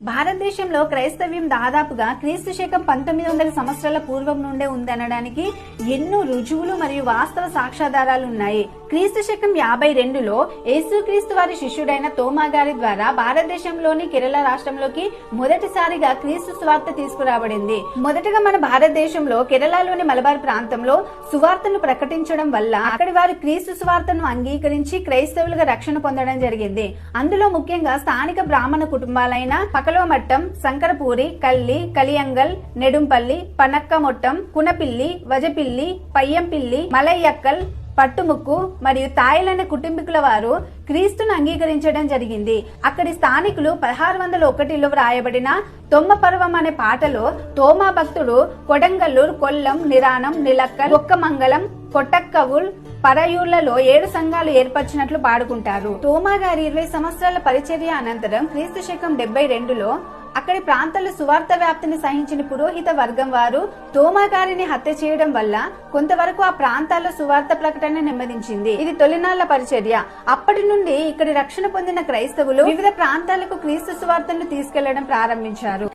భారతదేశంలో క్రైస్తవ్యం దాదాపుగా క్రీస్తు శకం పంతొమ్మిది వందల సంవత్సరాల పూర్వం నుండే ఉందనడానికి ఎన్నో రుజువులు మరియు వాస్తవ సాక్ష్యాధారాలు ఉన్నాయి. క్రీస్తు శకం యాభై రెండులో యేసుక్రీస్తు వారి శిష్యుడైన తోమా గారి ద్వారా భారతదేశంలోని కేరళ రాష్ట్రంలోకి మొదటిసారిగా క్రీస్తు స్వార్థ తీసుకురాబడింది. మొదటగా మన భారతదేశంలో కేరళలోని మలబార్ ప్రాంతంలో సువార్తను ప్రకటించడం వల్ల అక్కడి వారు క్రీస్తు సువార్తను అంగీకరించి క్రైస్తవులుగా రక్షణ పొందడం జరిగింది. అందులో ముఖ్యంగా స్థానిక బ్రాహ్మణ కుటుంబాలైన పకలోమట్టం శంకరపూరి కల్లి కలియంగల్ నెడుంపల్లి పనక్కమొట్టం కునపిల్లి వజపిల్లి పయ్యంపిల్లి మలయ్యక్కల్ పట్టుముక్కు మరియు తాయిలనే కుటుంబీకుల వారు క్రీస్తును అంగీకరించడం జరిగింది. అక్కడి స్థానికులు పదహారు వందల ఒకటిలో వ్రాయబడిన తొమ్మ పర్వం అనే పాటలో తోమా భక్తుడు కొడంగల్లూర్ కొల్లం నిరాణం నిలక్కల్ ఒక్కమంగళం కొట్టక్కవుల్ పరయూర్లలో ఏడు సంఘాలు ఏర్పరిచినట్లు పాడుకుంటారు. తోమా గారి ఇరవై సంవత్సరాల పరిచర్య అనంతరం క్రీస్తు శకం డెబ్బై రెండులో అక్కడి ప్రాంతాల్లో సువార్త వ్యాప్తిని సహించిన పురోహిత వర్గం వారు తోమా గారిని హత్య చేయడం వల్ల కొంతవరకు ఆ ప్రాంతాల్లో సువార్త ప్రకటన నెమ్మదించింది. ఇది తొలినాళ్ళ పరిచర్య. అప్పటి నుండి ఇక్కడి రక్షణ పొందిన క్రైస్తవులు వివిధ ప్రాంతాలకు క్రీస్తు సువార్తను తీసుకెళ్ళడం ప్రారంభించారు.